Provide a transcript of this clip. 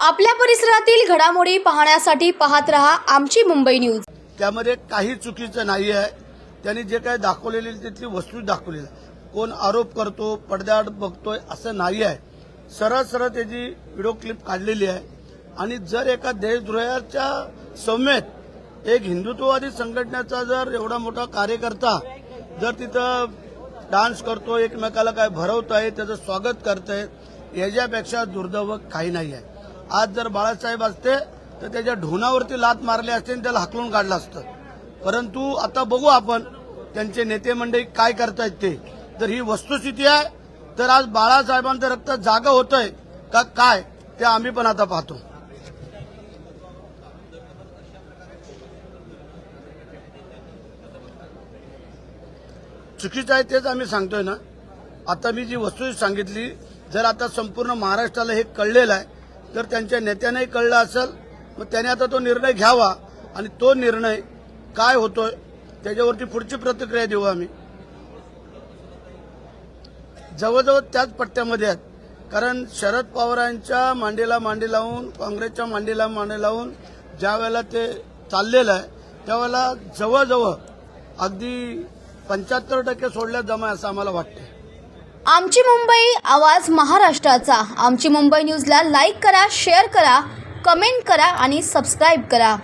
आपल्या परिसरातील घडामोडी पाहण्यासाठी पाहत रहा आमची मुंबई न्यूज. त्यामध्ये काही चुकीचं नाही आहे त्यांनी जे काही दाखवलेली तिथली वस्तू दाखवलेली कोण आरोप करतो पडद्याआड बघतोय असं नाही आहे सरळ सरळ त्याची व्हिडिओ क्लिप काढलेली आहे. आणि जर एका देशद्रोहाच्या समेत एक हिंदुत्ववादी संघटनेचा जर एवढा मोठा कार्यकर्ता जर तिथं डान्स करतो एकमेकाला काय भरवत आहे त्याचं स्वागत करतंय याच्यापेक्षा दुर्दैव काही नाही आहे आज जर बाळासाहेब असते तर त्याच्या ढोनावरती लात मारली असते आणि त्याला हाकलून काढलं असतं. परंतु आता बघू आपण त्यांचे नेते मंडळी काय करतायत ते. तर ही वस्तुस्थिती आहे. तर आज बाळासाहेबांचं रक्त जागा होतंय का काय ते आम्ही पण आता पाहतो. चुकीचं आहे तेच आम्ही सांगतोय ना. आता मी जी वस्तू सांगितली जर आता संपूर्ण महाराष्ट्राला हे कळलेलं आहे तर त्यांच्या नेत्यानंही कळलं असेल मग त्याने आता तो निर्णय घ्यावा आणि तो निर्णय काय होतोय त्याच्यावरती पुढची प्रतिक्रिया देऊ आम्ही. जवळजवळ त्याच पट्ट्यामध्ये आहेत. कारण शरद पवारांच्या मांडीला मांडी लावून काँग्रेसच्या मांडीला मांडी लावून ज्या वेळेला ते चाललेलं आहे त्यावेळेला जवळजवळ अगदी पंच्याहत्तर टक्के सोडल्या जमा असं आम्हाला वाटतं आमची मुंबई आवाज महाराष्ट्राचा. आमची मुंबई न्यूजला लाईक करा शेअर करा कमेंट करा आणि सबस्क्राईब करा.